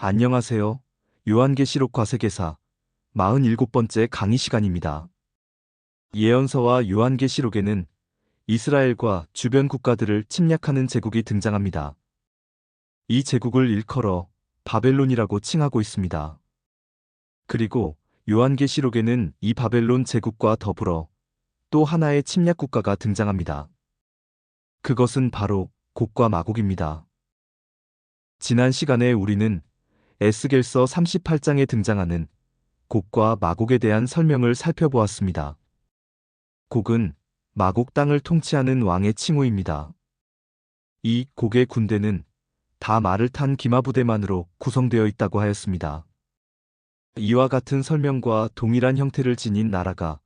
안녕하세요. 요한계시록 과세계사 47번째 강의 시간입니다. 예언서와 요한계시록에는 이스라엘과 주변 국가들을 침략하는 제국이 등장합니다. 이 제국을 일컬어 바벨론이라고 칭하고 있습니다. 그리고 요한계시록에는 이 바벨론 제국과 더불어 또 하나의 침략 국가가 등장합니다. 그것은 바로 곡과 마곡입니다. 지난 시간에 우리는 에스겔서 38장에 등장하는 곡과 마곡에 대한 설명을 살펴보았습니다. 곡은 마곡 땅을 통치하는 왕의 칭호입니다. 이 곡의 군대는 다 말을 탄 기마 부대만으로 구성되어 있다고 하였습니다. 이와 같은 설명과 동일한 형태를 지닌 나라가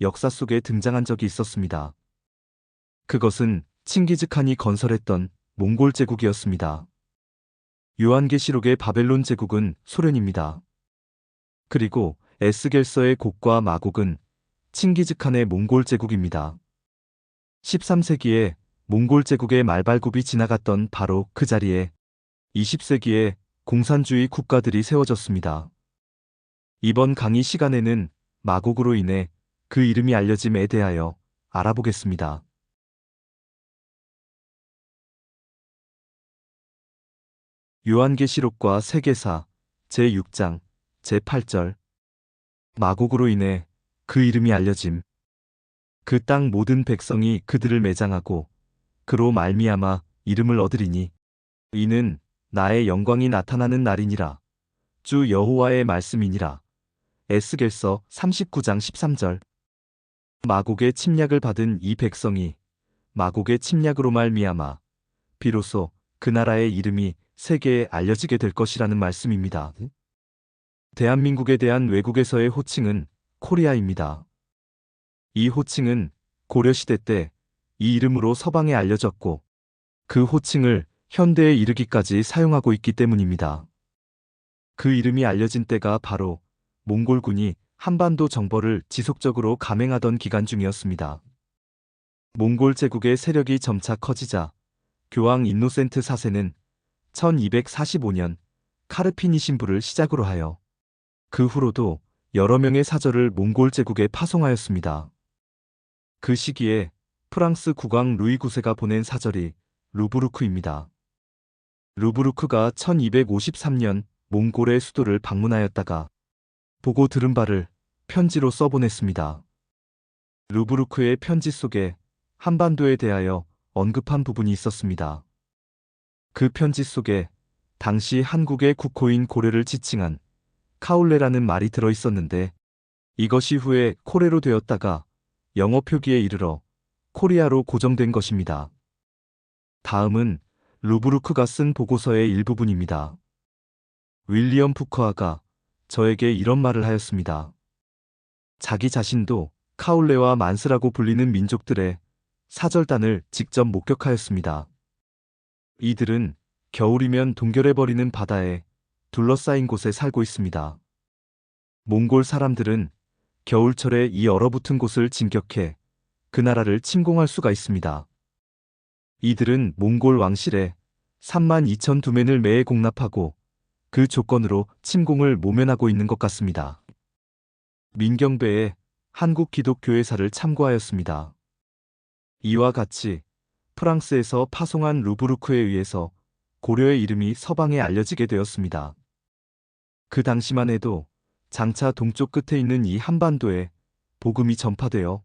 역사 속에 등장한 적이 있었습니다. 그것은 칭기즈칸이 건설했던 몽골 제국이었습니다. 요한계시록의 바벨론 제국은 소련입니다. 그리고 에스겔서의 곡과 마곡은 칭기즈칸의 몽골 제국입니다. 13세기에 몽골 제국의 말발굽이 지나갔던 바로 그 자리에 20세기에 공산주의 국가들이 세워졌습니다. 이번 강의 시간에는 마곡으로 인해 그 이름이 알려짐에 대하여 알아보겠습니다. 요한계시록과 세계사 제6장 제8절. 마곡으로 인해 그 이름이 알려짐. 그 땅 모든 백성이 그들을 매장하고 그로 말미암아 이름을 얻으리니 이는 나의 영광이 나타나는 날이니라. 주 여호와의 말씀이니라. 에스겔서 39장 13절. 마곡의 침략을 받은 이 백성이 마곡의 침략으로 말미암아 비로소 그 나라의 이름이 세계에 알려지게 될 것이라는 말씀입니다. 대한민국에 대한 외국에서의 호칭은 코리아입니다. 이 호칭은 고려시대 때 이 이름으로 서방에 알려졌고 그 호칭을 현대에 이르기까지 사용하고 있기 때문입니다. 그 이름이 알려진 때가 바로 몽골군이 한반도 정벌을 지속적으로 감행하던 기간 중이었습니다. 몽골 제국의 세력이 점차 커지자 교황 인노센트 4세는 1245년 카르피니 신부를 시작으로 하여 그 후로도 여러 명의 사절을 몽골 제국에 파송하였습니다. 그 시기에 프랑스 국왕 루이 9세가 보낸 사절이 루브루크입니다. 루브루크가 1253년 몽골의 수도를 방문하였다가 보고 들은 바를 편지로 써보냈습니다. 루브루크의 편지 속에 한반도에 대하여 언급한 부분이 있었습니다. 그 편지 속에 당시 한국의 국호인 고래를 지칭한 카울레라는 말이 들어 있었는데 이것이 후에 코레로 되었다가 영어 표기에 이르러 코리아로 고정된 것입니다. 다음은 루브루크가 쓴 보고서의 일부분입니다. 윌리엄 푸커아가 저에게 이런 말을 하였습니다. 자기 자신도 카울레와 만스라고 불리는 민족들의 사절단을 직접 목격하였습니다. 이들은 겨울이면 동결해버리는 바다에 둘러싸인 곳에 살고 있습니다. 몽골 사람들은 겨울철에 이 얼어붙은 곳을 진격해 그 나라를 침공할 수가 있습니다. 이들은 몽골 왕실에 3만 2천 두맨을 매해 공납하고 그 조건으로 침공을 모면하고 있는 것 같습니다. 민경배의 한국 기독교회사를 참고하였습니다. 이와 같이 프랑스에서 파송한 루브루크에 의해서 고려의 이름이 서방에 알려지게 되었습니다. 그 당시만 해도 장차 동쪽 끝에 있는 이 한반도에 복음이 전파되어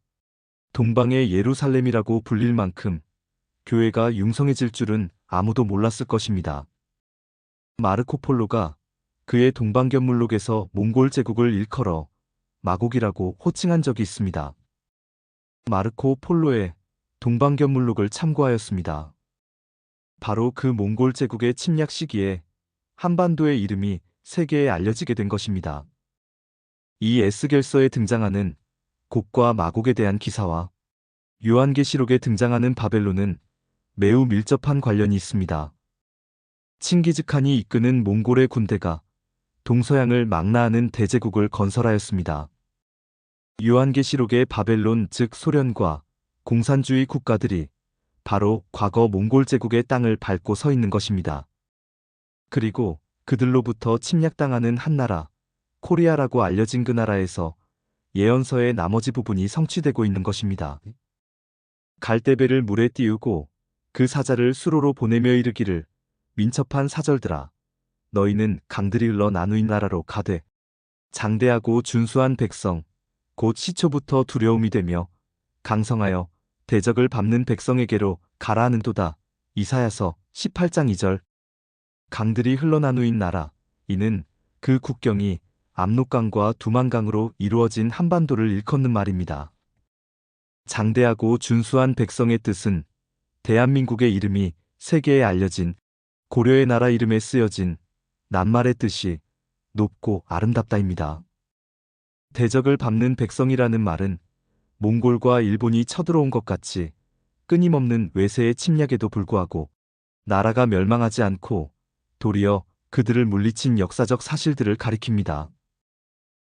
동방의 예루살렘이라고 불릴 만큼 교회가 융성해질 줄은 아무도 몰랐을 것입니다. 마르코 폴로가 그의 동방견물록에서 몽골 제국을 일컬어 마곡이라고 호칭한 적이 있습니다. 마르코 폴로의 동방견물록을 참고하였습니다. 바로 그 몽골 제국의 침략 시기에 한반도의 이름이 세계에 알려지게 된 것입니다. 이 에스겔서에 등장하는 곡과 마곡에 대한 기사와 요한계시록에 등장하는 바벨론은 매우 밀접한 관련이 있습니다. 칭기즈칸이 이끄는 몽골의 군대가 동서양을 망라하는 대제국을 건설하였습니다. 요한계시록의 바벨론 즉 소련과 공산주의 국가들이 바로 과거 몽골 제국의 땅을 밟고 서 있는 것입니다. 그리고 그들로부터 침략당하는 한 나라, 코리아라고 알려진 그 나라에서 예언서의 나머지 부분이 성취되고 있는 것입니다. 갈대배를 물에 띄우고 그 사자를 수로로 보내며 이르기를 민첩한 사절들아 너희는 강들이 흘러 나누인 나라로 가되 장대하고 준수한 백성 곧 시초부터 두려움이 되며 강성하여 대적을 밟는 백성에게로 가라 하는도다. 이사야서 18장 2절 강들이 흘러나누인 나라 이는 그 국경이 압록강과 두만강으로 이루어진 한반도를 일컫는 말입니다. 장대하고 준수한 백성의 뜻은 대한민국의 이름이 세계에 알려진 고려의 나라 이름에 쓰여진 낱말의 뜻이 높고 아름답다입니다. 대적을 밟는 백성이라는 말은 몽골과 일본이 쳐들어온 것 같이 끊임없는 외세의 침략에도 불구하고 나라가 멸망하지 않고 도리어 그들을 물리친 역사적 사실들을 가리킵니다.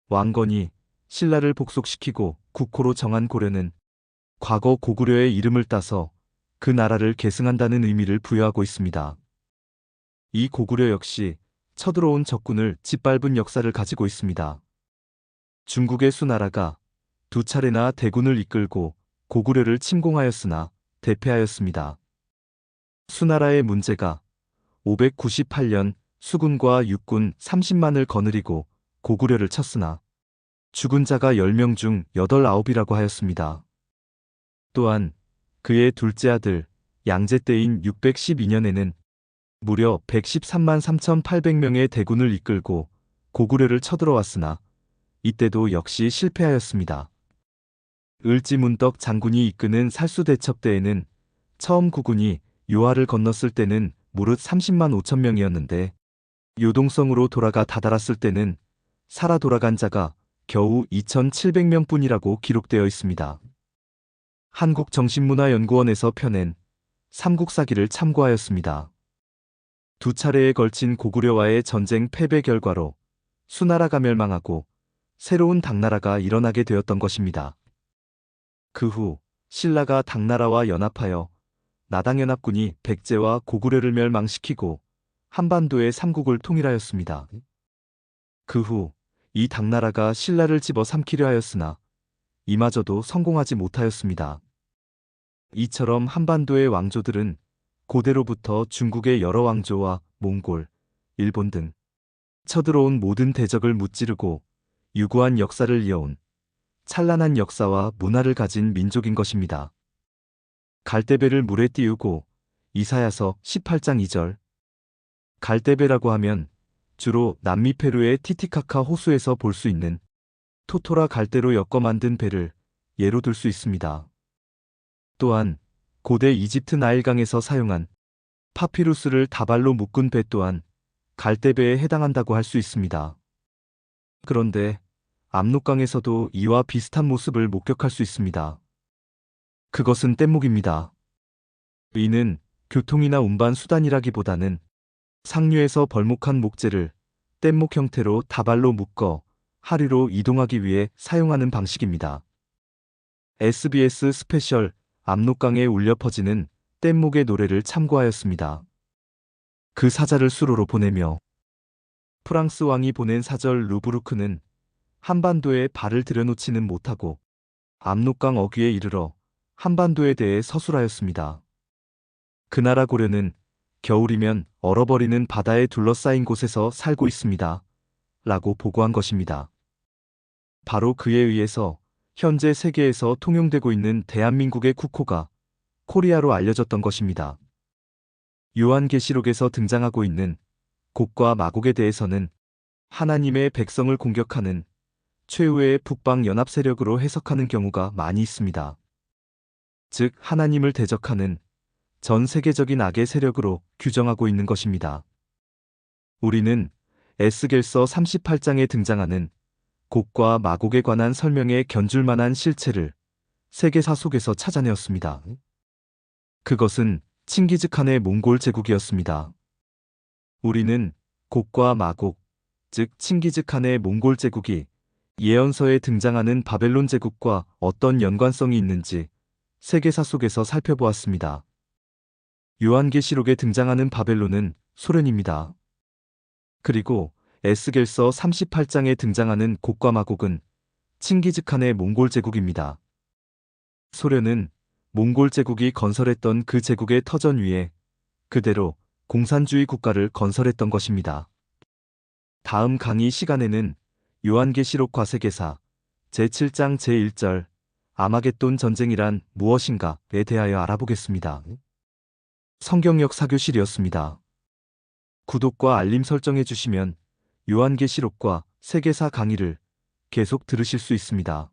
왕건이 신라를 복속시키고 국호로 정한 고려는 과거 고구려의 이름을 따서 그 나라를 계승한다는 의미를 부여하고 있습니다. 이 고구려 역시 쳐들어온 적군을 짓밟은 역사를 가지고 있습니다. 중국의 수나라가 두 차례나 대군을 이끌고 고구려를 침공하였으나 대패하였습니다. 수나라의 문제가 598년 수군과 육군 30만을 거느리고 고구려를 쳤으나 죽은 자가 10명 중 8, 9이라고 하였습니다. 또한 그의 둘째 아들 양제 때인 612년에는 무려 113만 3,800명의 대군을 이끌고 고구려를 쳐들어왔으나 이때도 역시 실패하였습니다. 을지문덕 장군이 이끄는 살수대첩대에는 처음 구군이 요하를 건넜을 때는 무릇 30만 5천 명이었는데 요동성으로 돌아가 다다랐을 때는 살아 돌아간 자가 겨우 2,700명 뿐이라고 기록되어 있습니다. 한국정신문화연구원에서 펴낸 삼국사기를 참고하였습니다. 두 차례에 걸친 고구려와의 전쟁 패배 결과로 수나라가 멸망하고 새로운 당나라가 일어나게 되었던 것입니다. 그 후 신라가 당나라와 연합하여 나당연합군이 백제와 고구려를 멸망시키고 한반도의 삼국을 통일하였습니다. 그 후 이 당나라가 신라를 집어삼키려 하였으나 이마저도 성공하지 못하였습니다. 이처럼 한반도의 왕조들은 고대로부터 중국의 여러 왕조와 몽골, 일본 등 쳐들어온 모든 대적을 무찌르고 유구한 역사를 이어온 찬란한 역사와 문화를 가진 민족인 것입니다. 갈대배를 물에 띄우고 이사야서 18장 2절 갈대배라고 하면 주로 남미 페루의 티티카카 호수에서 볼 수 있는 토토라 갈대로 엮어 만든 배를 예로 들 수 있습니다. 또한 고대 이집트 나일강에서 사용한 파피루스를 다발로 묶은 배 또한 갈대배에 해당한다고 할 수 있습니다. 그런데 압록강에서도 이와 비슷한 모습을 목격할 수 있습니다. 그것은 뗏목입니다. 이는 교통이나 운반 수단이라기보다는 상류에서 벌목한 목재를 뗏목 형태로 다발로 묶어 하류로 이동하기 위해 사용하는 방식입니다. SBS 스페셜 압록강에 울려 퍼지는 뗏목의 노래를 참고하였습니다. 그 사자를 수로로 보내며 프랑스 왕이 보낸 사절 루브르크는 한반도에 발을 들여놓지는 못하고 압록강 어귀에 이르러 한반도에 대해 서술하였습니다. 그 나라 고려는 겨울이면 얼어버리는 바다에 둘러싸인 곳에서 살고 있습니다. 라고 보고한 것입니다. 바로 그에 의해서 현재 세계에서 통용되고 있는 대한민국의 국호가 코리아로 알려졌던 것입니다. 요한계시록에서 등장하고 있는 곡과 마곡에 대해서는 하나님의 백성을 공격하는 최후의 북방 연합 세력으로 해석하는 경우가 많이 있습니다. 즉 하나님을 대적하는 전 세계적인 악의 세력으로 규정하고 있는 것입니다. 우리는 에스겔서 38장에 등장하는 곡과 마곡에 관한 설명에 견줄 만한 실체를 세계사 속에서 찾아내었습니다. 그것은 칭기즈칸의 몽골 제국이었습니다. 우리는 곡과 마곡, 즉 칭기즈칸의 몽골 제국이 예언서에 등장하는 바벨론 제국과 어떤 연관성이 있는지 세계사 속에서 살펴보았습니다. 요한계시록에 등장하는 바벨론은 소련입니다. 그리고 에스겔서 38장에 등장하는 곡과 마곡은 칭기즈칸의 몽골 제국입니다. 소련은 몽골 제국이 건설했던 그 제국의 터전 위에 그대로 공산주의 국가를 건설했던 것입니다. 다음 강의 시간에는 요한계시록 과세계사 제7장 제1절 아마겟돈 전쟁이란 무엇인가에 대하여 알아보겠습니다. 성경역 사교실이었습니다. 구독과 알림 설정해 주시면 요한계시록과 세계사 강의를 계속 들으실 수 있습니다.